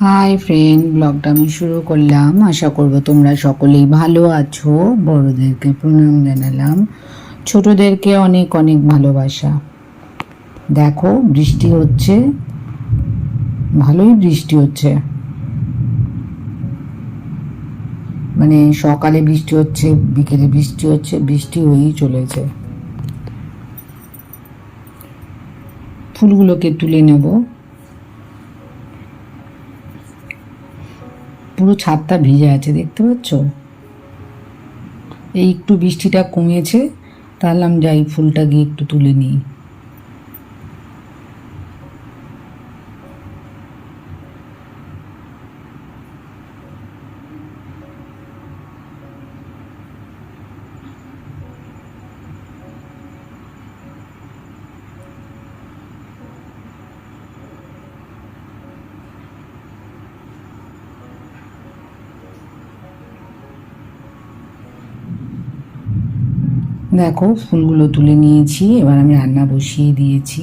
Hi friend ব্লগটা আমি শুরু করলাম। আশা করব তোমরা সকলেই ভালো আছো। বড়োদেরকে প্রণাম জানালাম। ছোটদেরকে অনেক অনেক ভালোবাসা। দেখো, বৃষ্টি হচ্ছে। ভালোই বৃষ্টি হচ্ছে। মানে সকালে বৃষ্টি হচ্ছে, বিকেলে বৃষ্টি হচ্ছে, বৃষ্টি হয়েই চলেছে। ফুলগুলোকে তুলে নেব। পুরো ছাদটা ভিজে আছে, দেখতে পাচ্ছ? এই একটু বৃষ্টিটা কমেছে, তাহলে আমি যাই ফুলটা গিয়ে একটু তুলে নিই। দেখো ফুলগুলো তুলে নিয়েছি এবার আমি রান্না বসিয়ে দিয়েছি।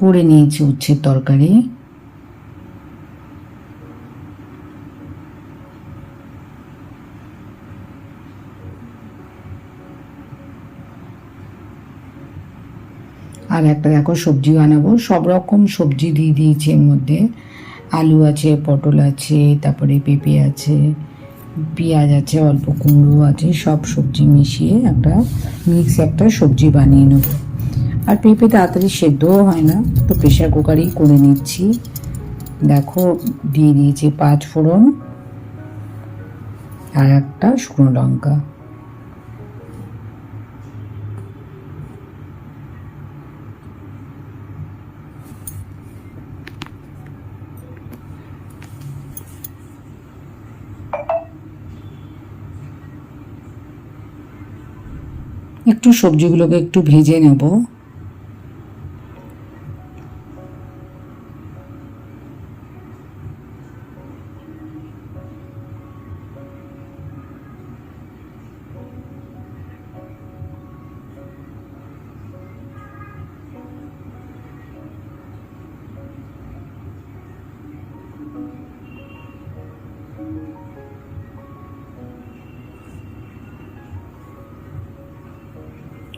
করে নিয়েছি উচ্ছের তরকারি। আর একটা দেখো সবজি বানাবো সব রকম সবজি দিয়ে দিয়েছি এর মধ্যে। আলু আছে, পটল আছে, তারপরে পেঁপে আছে, পেঁয়াজ আছে, অল্প কুমড়ো আছে, সব সবজি মিশিয়ে একটা মিক্স একটা সবজি বানিয়ে নেব। আর পেঁপে তাড়াতাড়ি সেদ্ধও হয় না, তো প্রেশার কুকারেই করে নিচ্ছি। দেখো, দিয়ে দিয়েছি পাঁচ ফোড়ন আর একটা শুকনো লঙ্কা। একটু সবজিগুলোকে একটু ভেজে নেব।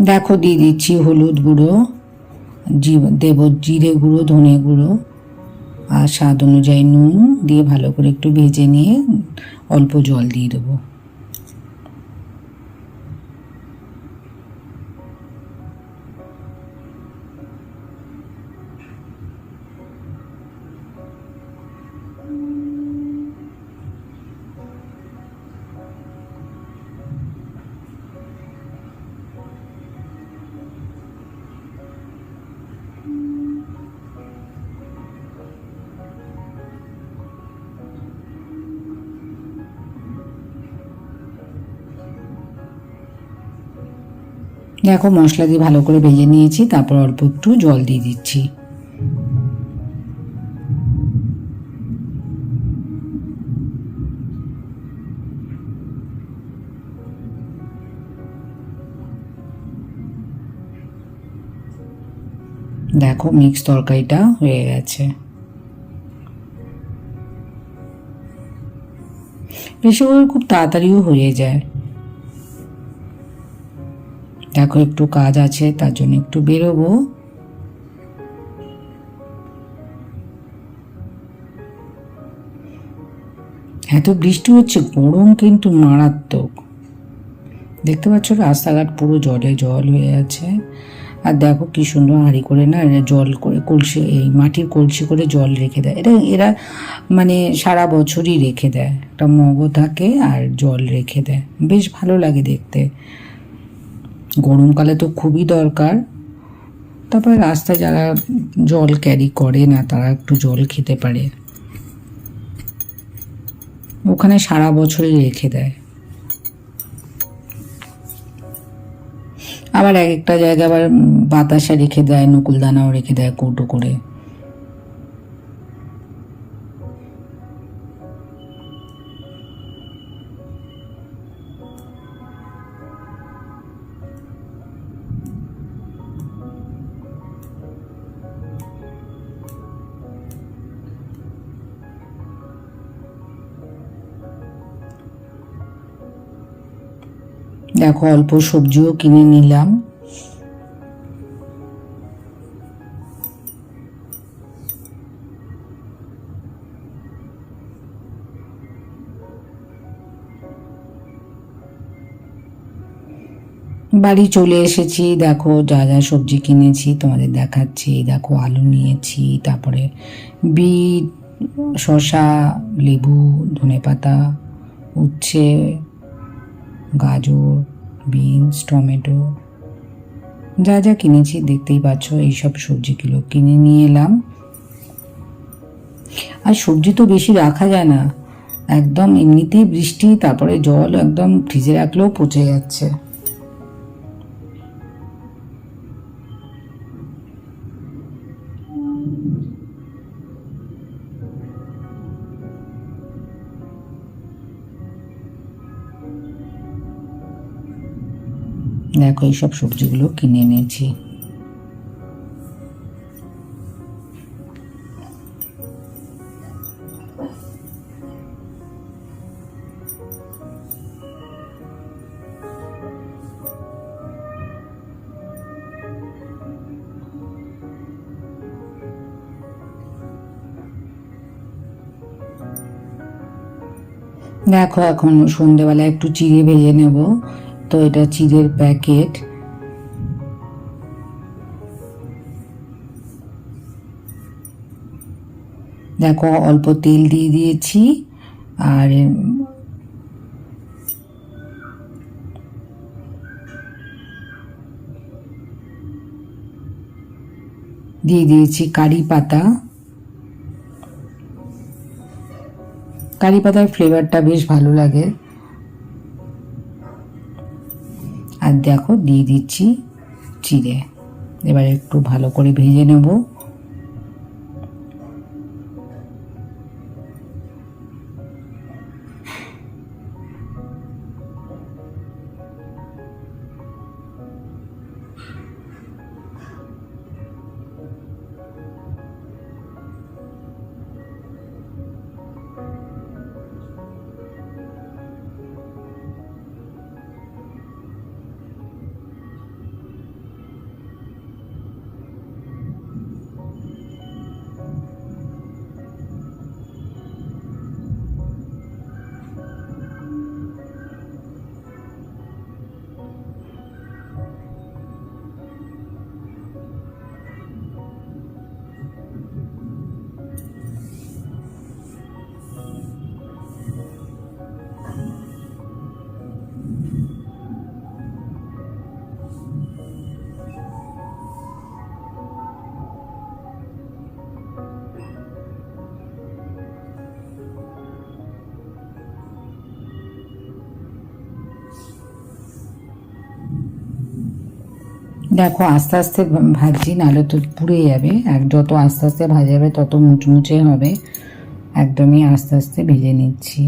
দেখো, দিয়ে দিচ্ছি হলুদ গুঁড়ো জি- দেব, জিরে গুঁড়ো, ধনে গুঁড়ো আর স্বাদ অনুযায়ী নুন দিয়ে ভালো করে একটু ভেজে নিয়ে অল্প জল দিয়ে দেবো। দেখো মশলা দিয়ে ভালো করে ভেজে নিয়েছি, তারপর অল্প একটু জল দিয়ে দিচ্ছি। দেখো মিক্স তরকারিটা হয়ে গেছে। কুকার খুব তাড়াতাড়িও হয়ে যায়। দেখো একটু কাজ আছে, তার জন্য একটু বেরোবো। এত বৃষ্টি হচ্ছে, গরম কিন্তু মারাত্মক। দেখতে পাচ্ছ রাস্তাঘাট পুরো জলে জল হয়ে আছে। আর দেখো কি সুন্দর হাঁড়ি করে না, এরা জল করে কলসি, এই মাটির কলসি করে জল রেখে দেয়। এটা এরা মানে সারা বছরই রেখে দেয়। একটা মগও থাকে আর জল রেখে দেয়। বেশ ভালো লাগে দেখতে। গরমকালে তো খুবই দরকার। তারপরে রাস্তায় যারা জল ক্যারি করে না, তারা একটু জল খেতে পারে। ওখানে সারা বছরই রেখে দেয়। আবার এক একটা জায়গায় আবার বাতাসা রেখে দেয়, নকুলদানাও রেখে দেয় কৌটো করে। দেখো অল্প সবজিও কিনে নিলাম। বাড়ি চলে এসেছি, দেখো যা যা সবজি কিনেছি তোমাদের দেখাচ্ছি। দেখো আলু নিয়েছি, তারপরে বিট, শসা, লেবু, ধনেপাতা, উচ্ছে, গাজর। বিনস, টমেটো, যা যা কিনেছি, দেখতেই পাচ্ছ এইসব সবজিগুলো কিনে নিয়ে এলাম। আর সবজি তো বেশি রাখা যায় না। একদম এমনিতেই বৃষ্টি, তারপরে জল একদম ফ্রিজে রাখলেও পচে যাচ্ছে। দেখো এইসব সবজিগুলো কিনে এনেছি। দেখো এখন সন্ধেবেলা একটু চিড়ে ভেজে নেব। তো এটা চিড়ের প্যাকেট। দেখো, অল্প তেল দিয়ে দিয়েছি, আর দিয়ে দিয়েছি কারি পাতা। কারি পাতার ফ্লেভারটা বেশ ভালো লাগে। দেখো দিয়ে দিচ্ছি চিড়ে। এবার একটু ভালো করে ভেজে নেব। দেখো, আস্তে আস্তে ভাজি নাহলে তো পুড়ে যাবে। এক যত আস্তে আস্তে ভাজাবে, তত মুচমুচে হবে। একদমই আস্তে আস্তে ভেজে নিচ্ছি।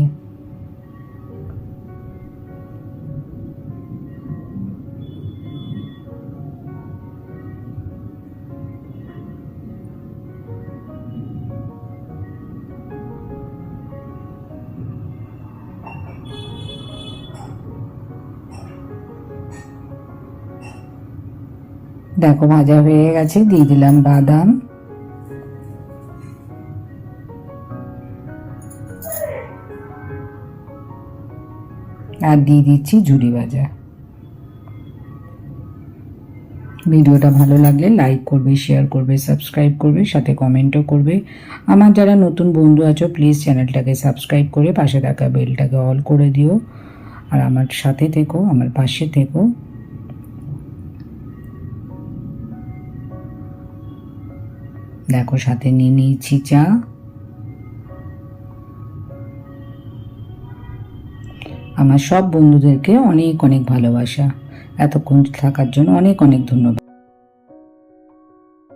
দেখো, ভাজা হয়ে গেছে, দিয়ে দিলাম বাদাম। আর দিয়ে দিচ্ছি ঝুড়ি ভাজা। ভিডিওটা ভালো লাগলে লাইক করবে, শেয়ার করবে, সাবস্ক্রাইব করবে, সাথে কমেন্টও করবে। আমার যারা নতুন বন্ধু আছো প্লিজ চ্যানেলটাকে সাবস্ক্রাইব করে পাশে থাকা বেলটাকে অল করে দিও। আর আমার সাথে থেকো, আমার পাশে থেকো। দেখো, সাথে নিয়ে নিয়েছি চা। আমার সব বন্ধুদেরকে অনেক অনেক ভালোবাসা। এতক্ষণ থাকার জন্য অনেক অনেক ধন্যবাদ।